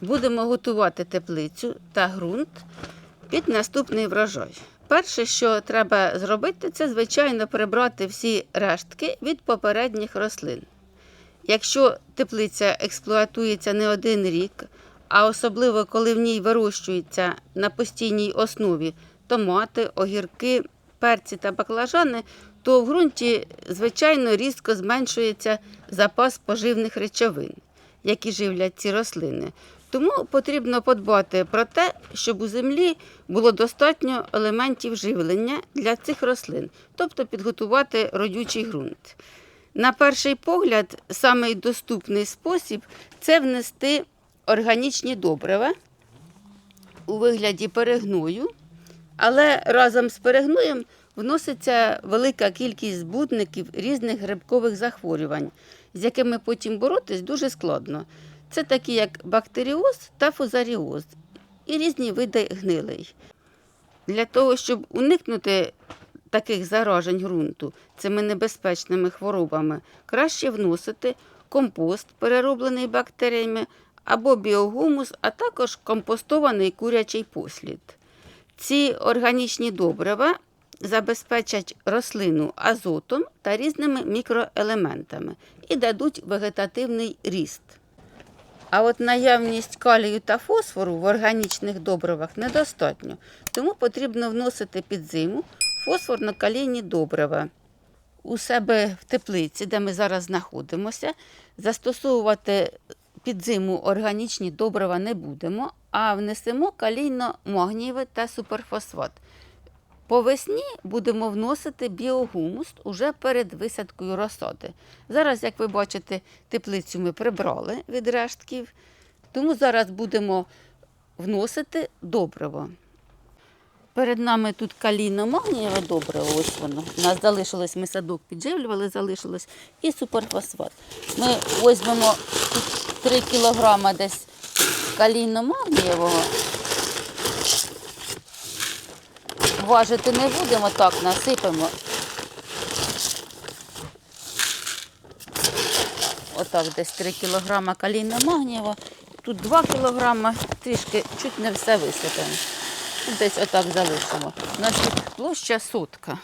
будемо готувати теплицю та ґрунт під наступний врожай. Перше, що треба зробити, це звичайно прибрати всі рештки від попередніх рослин. Якщо теплиця експлуатується не один рік, а особливо коли в ній вирощуються на постійній основі томати, огірки, перці та баклажани, то в ґрунті, звичайно, різко зменшується запас поживних речовин, які живлять ці рослини. Тому потрібно подбати про те, щоб у землі було достатньо елементів живлення для цих рослин, тобто підготувати родючий ґрунт. На перший погляд, самий доступний спосіб це внести органічні добрива у вигляді перегною, але разом з перегноєм вноситься велика кількість збудників різних грибкових захворювань, з якими потім боротись дуже складно. Це такі як бактеріоз та фузаріоз і різні види гнилей. Для того, щоб уникнути таких заражень ґрунту цими небезпечними хворобами, краще вносити компост, перероблений бактеріями, або біогумус, а також компостований курячий послід. Ці органічні добрива забезпечать рослину азотом та різними мікроелементами і дадуть вегетативний ріст. А от наявність калію та фосфору в органічних добривах недостатньо, тому потрібно вносити під зиму фосфорно-калійні добрива. У себе в теплиці, де ми зараз знаходимося, застосовувати під зиму органічні добрива не будемо, а внесемо калійно-магнієве та суперфосфат. По весні будемо вносити біогумус уже перед висадкою розсади. Зараз, як ви бачите, теплицю ми прибрали від рештків, тому зараз будемо вносити добриво. Перед нами тут калійно-магнієве добриво, ось воно. У нас залишилось, ми садок підживлювали, залишилось, і суперфосфат. Ми візьмемо 3 кілограма десь калійно-магнієвого. Важити не будемо, так насипемо. Отак десь 3 кілограма калійно-магнієвого. Тут 2 кілограма, трішки чуть не все висипемо. Тут Десь отак залишимо. Тут площа сотка.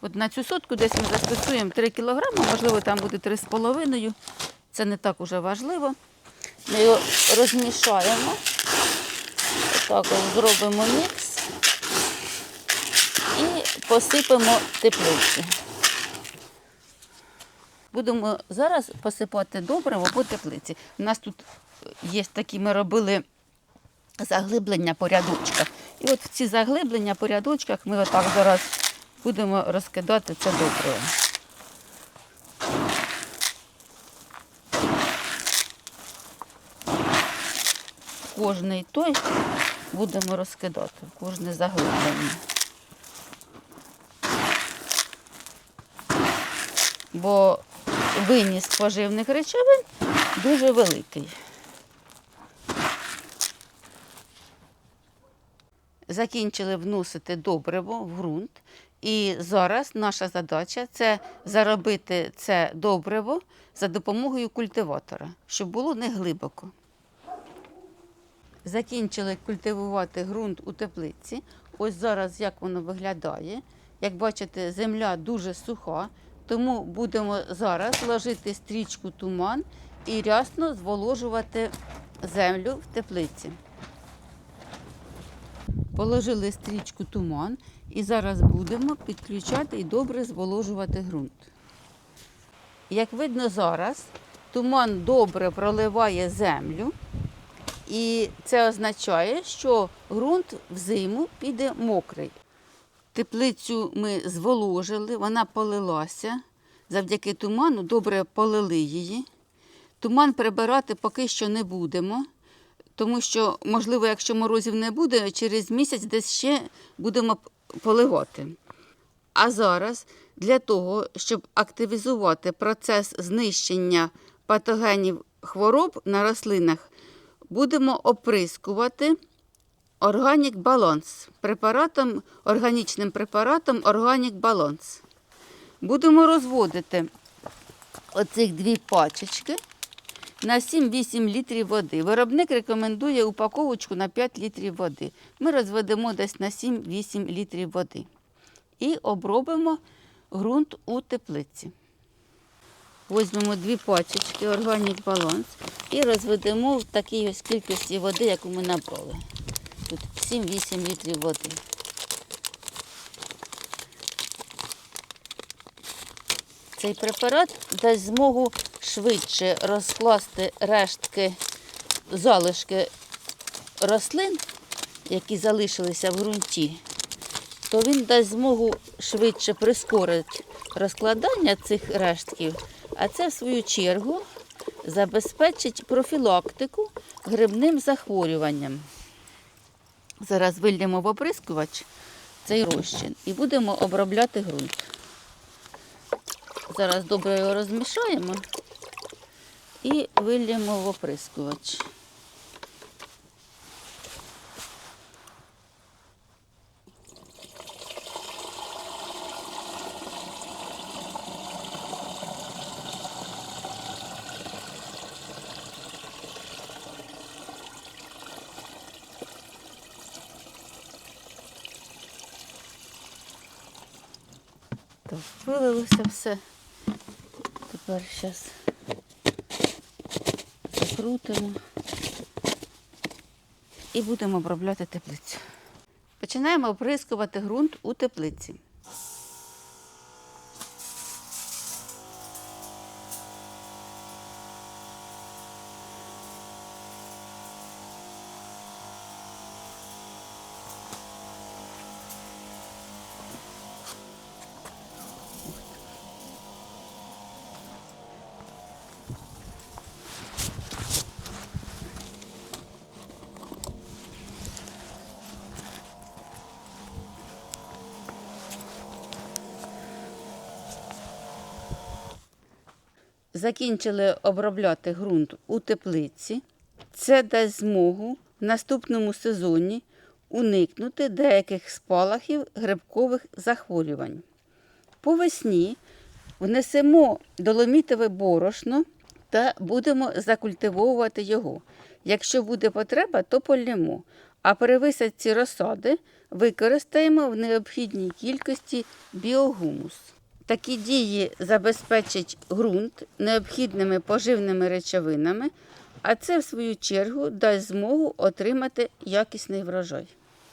От на цю сотку десь ми застосуємо 3 кілограми, можливо, там буде 3,5. Це не так уже важливо. Ми його розмішаємо. Отак зробимо мікс посипемо теплиці. Будемо зараз посипати добриво по теплиці. У нас тут є такі, ми робили заглиблення по рядочках. І от в ці заглиблення по рядочках ми отак зараз будемо розкидати це добриво. Кожний той будемо розкидати, кожне заглиблення. Бо виніс поживних речовин дуже великий. Закінчили вносити добриво в ґрунт. І зараз наша задача це заробити це добриво за допомогою культиватора, щоб було не глибоко. Закінчили культивувати ґрунт у теплиці. Ось зараз як воно виглядає. Як бачите, земля дуже суха, тому будемо зараз ложити стрічку туман і рясно зволожувати землю в теплиці. Положили стрічку туман і зараз будемо підключати і добре зволожувати ґрунт. Як видно зараз, туман добре проливає землю, і це означає, що ґрунт взиму піде мокрий. Теплицю ми зволожили, вона полилася. Завдяки туману добре полили її. Туман прибирати поки що не будемо, тому що, можливо, якщо морозів не буде, через місяць десь ще будемо поливати. А зараз для того, щоб активізувати процес знищення патогенів хвороб на рослинах, будемо оприскувати Органік баланс препаратом, органічним препаратом Органік баланс. Будемо розводити оцих дві пачечки на 7-8 літрів води. Виробник рекомендує упаковочку на 5 літрів води. Ми розведемо десь на 7-8 літрів води. І обробимо ґрунт у теплиці. Візьмемо дві пачечки органік баланс і розведемо в такій ось кількості води, яку ми набрали. Тут 7-8 літрів води. Цей препарат дасть змогу швидше розкласти рештки, залишки рослин, які залишилися в ґрунті, то він дасть змогу швидше прискорити розкладання цих рештків, а це, в свою чергу, забезпечить профілактику грибним захворюванням. Зараз вильємо в оприскувач цей розчин і будемо обробляти ґрунт. Зараз добре його розмішаємо і вильємо в оприскувач. Так, вилилося все. Тепер зараз закрутимо і будемо обробляти теплицю. Починаємо оприскувати ґрунт у теплиці. Закінчили обробляти ґрунт у теплиці. Це дасть змогу в наступному сезоні уникнути деяких спалахів грибкових захворювань. По весні внесемо доломітове борошно та будемо закультивовувати його. Якщо буде потреба, то полємо. А при висадці розсади використаємо в необхідній кількості біогумус. Такі дії забезпечать ґрунт необхідними поживними речовинами, а це, в свою чергу, дасть змогу отримати якісний врожай.